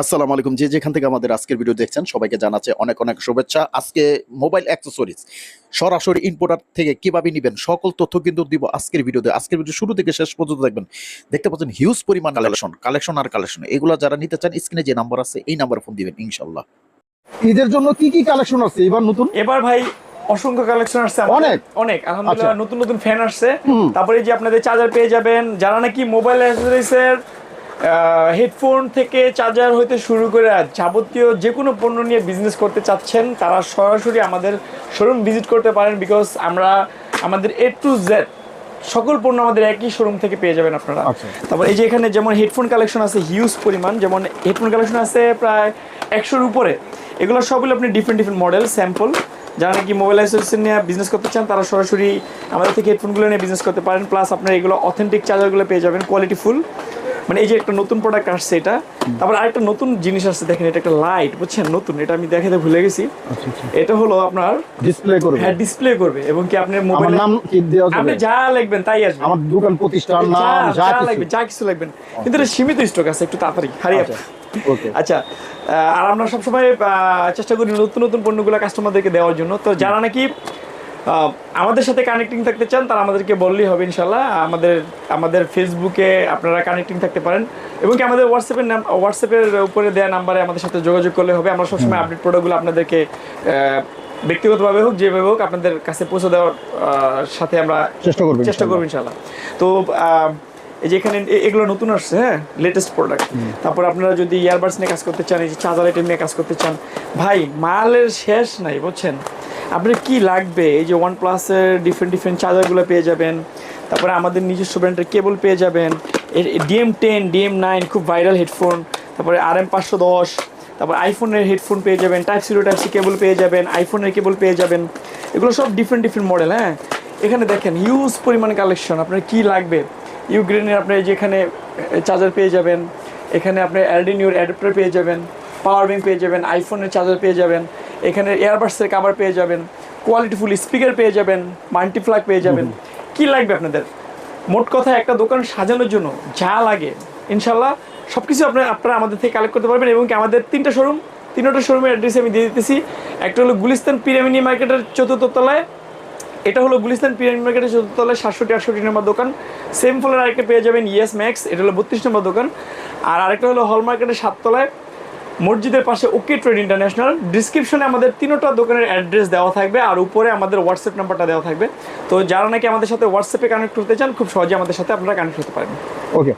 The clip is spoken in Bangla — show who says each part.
Speaker 1: আসসালামু আলাইকুম। যে যেখান থেকে আমাদের আজকের ভিডিও দেখছেন সবাইকে জানাচ্ছে অনেক অনেক শুভেচ্ছা। আজকে মোবাইল অ্যাক্সেসরিজ সরাসরি ইম্পোর্টার থেকে কীভাবে নেবেন সকল তথ্য কিন্তু দিব আজকের ভিডিওতে। আজকের ভিডিও শুরু থেকে শেষ পর্যন্ত দেখবেন। দেখতে পাচ্ছেন হিউজ পরিমাণ কালেকশন কালেকশন আর কালেকশন এগুলো যারা নিতে চান স্ক্রিনে যে নাম্বার আছে এই নাম্বারে ফোন দিবেন ইনশাল্লাহ
Speaker 2: ঈদের জন্য কি কি কালেকশন আছে? এবার নতুন?
Speaker 3: এবার ভাই অসংখ্য কালেকশন আসছে
Speaker 2: অনেক?
Speaker 3: অনেক আলহামদুলিল্লাহ
Speaker 2: আচ্ছা।
Speaker 3: নতুন নতুন ফ্যান আসছে। তারপরে যে আপনাদের চার্জার পেয়ে যাবেন যারা নাকি মোবাইল অ্যাক্সেসরিজের হেডফোন থেকে চার্জার হইতে শুরু করে যাবতীয় যে কোনো পণ্য নিয়ে বিজনেস করতে চাচ্ছেন তারা সরাসরি আমাদের শোরুম ভিজিট করতে পারেন বিকজ আমরা আমাদের এ টু জেড সকল পণ্য আমাদের একই শোরুম থেকে পেয়ে যাবেন আপনারা।
Speaker 2: আচ্ছা।
Speaker 3: তারপর এই যে এখানে যেমন হেডফোন কালেকশন আছে হিউজ পরিমাণ যেমন হেডফোন কালেকশন আছে প্রায় একশোর উপরে। এগুলো সবগুলো আপনি ডিফারেন্ট ডিফারেন্ট মডেল স্যাম্পল যারা নাকি মোবাইল অ্যাসোসিয়েশন নিয়ে বিজনেস করতে চান তারা সরাসরি আমাদের থেকে হেডফোনগুলো নিয়ে বিজনেস করতে পারেন। প্লাস আপনার এগুলো অথেন্টিক চার্জারগুলো পেয়ে যাবেন কোয়ালিটি ফুল মানে এই যে একটা নতুন প্রোডাক্ট আসছে এটা তারপর আরেকটা নতুন জিনিস আসছে দেখেন এটা একটা লাইট বুঝছেন? নতুন এটা আমি দেখাতে ভুলে গেছি।
Speaker 2: আচ্ছা আচ্ছা।
Speaker 3: এটা হলো আপনার
Speaker 2: ডিসপ্লে করবে।
Speaker 3: হ্যাঁ ডিসপ্লে করবে এবং কি আপনার মোবাইল
Speaker 2: নাম কি দেওয়া
Speaker 3: আপনি যা লিখবেন তাই আসবে।
Speaker 2: আমার দোকান প্রতিষ্ঠান নাম
Speaker 3: যা- লাগবে যা কিছু লাগবেন কিন্তু এটা সীমিত স্টক আছে একটু তাড়াতাড়ি হারিয়ে
Speaker 2: আচ্ছা
Speaker 3: আচ্ছা আর আমরা সবসময় আহ, চেষ্টা করি নতুন নতুন পণ্যগুলো কাস্টমারদেরকে দেওয়ার জন্য। তো যারা নাকি আমাদের সাথে কানেক্টিং থাকতে চান তারা আমাদেরকে বললেই হবে ইনশাল্লাহ। আমাদের আমাদের ফেসবুকে আপনারা কানেক্টিং থাকতে পারেন। এবং কি আমাদের হোয়াটসঅ্যাপের নাম হোয়াটসঅ্যাপের উপরে দেওয়া নাম্বারে আমাদের সাথে যোগাযোগ করলে হবে। আমরা সবসময় আপডেট প্রোডাক্টগুলো আপনাদেরকে ব্যক্তিগতভাবে হোক যেভাবে হোক আপনাদের কাছে পৌঁছে দেওয়ার সাথে আমরা
Speaker 2: চেষ্টা করব
Speaker 3: চেষ্টা করব ইনশাল্লাহ। তো এই যে এখানে এগুলো নতুন আসছে হ্যাঁ? লেটেস্ট প্রোডাক্ট তারপর আপনারা যদি ইয়ারবাডস নিয়ে কাজ করতে চান এই যে চার্জার আইটেম নিয়ে কাজ করতে চান ভাই মালের শেষ নাই বুঝছেন? আপনার কি লাগবে? এই যে ওয়ান প্লাসের ডিফারেন্ট ডিফারেন্ট চার্জারগুলো পেয়ে যাবেন তারপরে আমাদের নিজস্ব ব্র্যান্ডের কেবল পেয়ে যাবেন ডিএম টেন ডিএম নাইন খুব ভাইরাল হেডফোন তারপরে আর এম পাঁচশো দশ তারপর আইফোনের হেডফোন পেয়ে যাবেন টাইপ সিরো টাইপ সি কেবল পেয়ে যাবেন আইফোনের কেবল পেয়ে যাবেন এগুলো সব ডিফারেন্ট ডিফারেন্ট মডেল হ্যাঁ? এখানে দেখেন হিউজ পরিমাণ কালেকশন আপনার কি লাগবে? ইউগ্রেনের আপনি যেখানে চার্জার পেয়ে যাবেন এখানে আপনি অ্যালডিনিওর অ্যাডাপ্টার পেয়ে যাবেন পাওয়ার ব্যাংক পেয়ে যাবেন আইফোনের চার্জার পেয়ে যাবেন এখানে এয়ারবাডসের কাভার পেয়ে যাবেন কোয়ালিটিফুল স্পিকার পেয়ে যাবেন মাল্টিপ্লাগ পেয়ে যাবেন। কি লাগবে আপনাদের? মোট কথা একটা দোকান সাজানোর জন্য যা লাগে ইনশাল্লাহ সব কিছু আপনার আপনারা আমাদের থেকে কালেক্ট করতে পারবেন এবং কি আমাদের তিনটা শোরুম তিনটা শোরুমের অ্যাড্রেস আমি দিয়ে দিতেছি। একটা হলো গুলিস্তান পিরামিনি মার্কেটের চতুর্থ তলায় এটা হলো গুলিস্তান পিরামিড মার্কেটের চতুর্থতলায় সাতষট্টি, আটষট্টি নম্বর দোকান। সেম ফলের আরেকটা পেয়ে যাবেন ইয়েস ম্যাক্স এটা হলো বত্রিশ নম্বর দোকান। আর আরেকটা হলো হল মার্কেটের সাততলায় মসজিদের পাশে ওকে ট্রেড ইন্টারন্যাশনাল ডিসক্রিপশনে আমাদের তিনোটা দোকানের অ্যাড্রেস দেওয়া থাকবে আর উপরে আমাদের হোয়াটসঅ্যাপ নাম্বারটা দেওয়া থাকবে। তো যারা নাকি আমাদের সাথে হোয়াটসঅ্যাপে কানেক্ট করতে চান, খুব সহজে আমাদের সাথে আপনারা কানেক্ট হতে পারবেন।
Speaker 2: ওকে